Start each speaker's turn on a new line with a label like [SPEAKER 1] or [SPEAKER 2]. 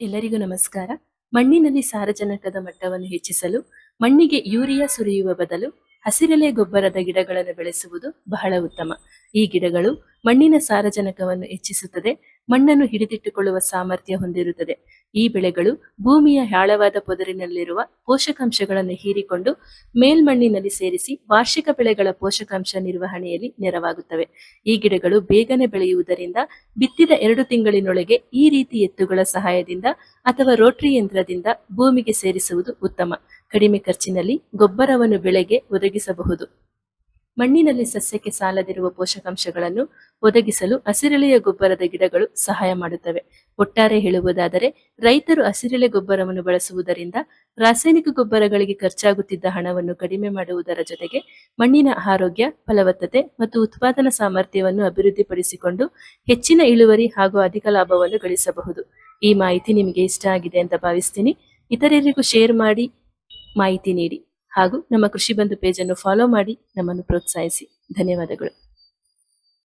[SPEAKER 1] ಎಲ್ಲರಿಗೂ ನಮಸ್ಕಾರ. ಮಣ್ಣಿನಲ್ಲಿ ಸಾರಜನಕದ ಮಟ್ಟವನ್ನು ಹೆಚ್ಚಿಸಲು, ಮಣ್ಣಿಗೆ ಯೂರಿಯಾ ಸುರಿಯುವ ಬದಲು ಹಸಿರೆಲೆ ಗೊಬ್ಬರದ ಗಿಡಗಳನ್ನು ಬೆಳೆಸುವುದು ಬಹಳ ಉತ್ತಮ. ಈ ಗಿಡಗಳು ಮಣ್ಣಿನ ಸಾರಜನಕವನ್ನು ಹೆಚ್ಚಿಸುತ್ತದೆ, ಮಣ್ಣನ್ನು ಹಿಡಿದಿಟ್ಟುಕೊಳ್ಳುವ ಸಾಮರ್ಥ್ಯ ಹೊಂದಿರುತ್ತದೆ. ಈ ಬೆಳೆಗಳು ಭೂಮಿಯ ಆಳವಾದ ಪೊದರಿನಲ್ಲಿರುವ ಪೋಷಕಾಂಶಗಳನ್ನು ಹೀರಿಕೊಂಡು ಮೇಲ್ಮಣ್ಣಿನಲ್ಲಿ ಸೇರಿಸಿ ವಾರ್ಷಿಕ ಬೆಳೆಗಳ ಪೋಷಕಾಂಶ ನಿರ್ವಹಣೆಯಲ್ಲಿ ನೆರವಾಗುತ್ತವೆ. ಈ ಗಿಡಗಳು ಬೇಗನೆ ಬೆಳೆಯುವುದರಿಂದ ಬಿತ್ತಿದ ಎರಡು ತಿಂಗಳಿನೊಳಗೆ ಈ ರೀತಿ ಎತ್ತುಗಳ ಸಹಾಯದಿಂದ ಅಥವಾ ರೋಟರಿ ಯಂತ್ರದಿಂದ ಭೂಮಿಗೆ ಸೇರಿಸುವುದು ಉತ್ತಮ. ಕಡಿಮೆ ಖರ್ಚಿನಲ್ಲಿ ಗೊಬ್ಬರವನ್ನು ಬೆಳೆಗೆ ಒದಗಿಸಬಹುದು. ಮಣ್ಣಿನಲ್ಲಿ ಸಸ್ಯಕ್ಕೆ ಸಾಲದಿರುವ ಪೋಷಕಾಂಶಗಳನ್ನು ಒದಗಿಸಲು ಹಸಿರೆಳೆಯ ಗೊಬ್ಬರದ ಗಿಡಗಳು ಸಹಾಯ ಮಾಡುತ್ತವೆ. ಒಟ್ಟಾರೆ ಹೇಳುವುದಾದರೆ, ರೈತರು ಹಸಿರೆಳೆ ಗೊಬ್ಬರವನ್ನು ಬಳಸುವುದರಿಂದ ರಾಸಾಯನಿಕ ಗೊಬ್ಬರಗಳಿಗೆ ಖರ್ಚಾಗುತ್ತಿದ್ದ ಹಣವನ್ನು ಕಡಿಮೆ ಮಾಡುವುದರ ಜೊತೆಗೆ ಮಣ್ಣಿನ ಆರೋಗ್ಯ, ಫಲವತ್ತತೆ ಮತ್ತು ಉತ್ಪಾದನಾ ಸಾಮರ್ಥ್ಯವನ್ನು ಅಭಿವೃದ್ಧಿಪಡಿಸಿಕೊಂಡು ಹೆಚ್ಚಿನ ಇಳುವರಿ ಹಾಗೂ ಅಧಿಕ ಲಾಭವನ್ನು ಗಳಿಸಬಹುದು. ಈ ಮಾಹಿತಿ ನಿಮಗೆ ಇಷ್ಟ ಆಗಿದೆ ಅಂತ ಭಾವಿಸ್ತೀನಿ. ಇತರರಿಗೂ ಶೇರ್ ಮಾಡಿ ಮಾಹಿತಿ ನೀಡಿ. ಹಾಗೂ ನಮ್ಮ ಕೃಷಿ ಬಂಧು ಪೇಜನ್ನು ಫಾಲೋ ಮಾಡಿ ನಮ್ಮನ್ನು ಪ್ರೋತ್ಸಾಹಿಸಿ. ಧನ್ಯವಾದಗಳು.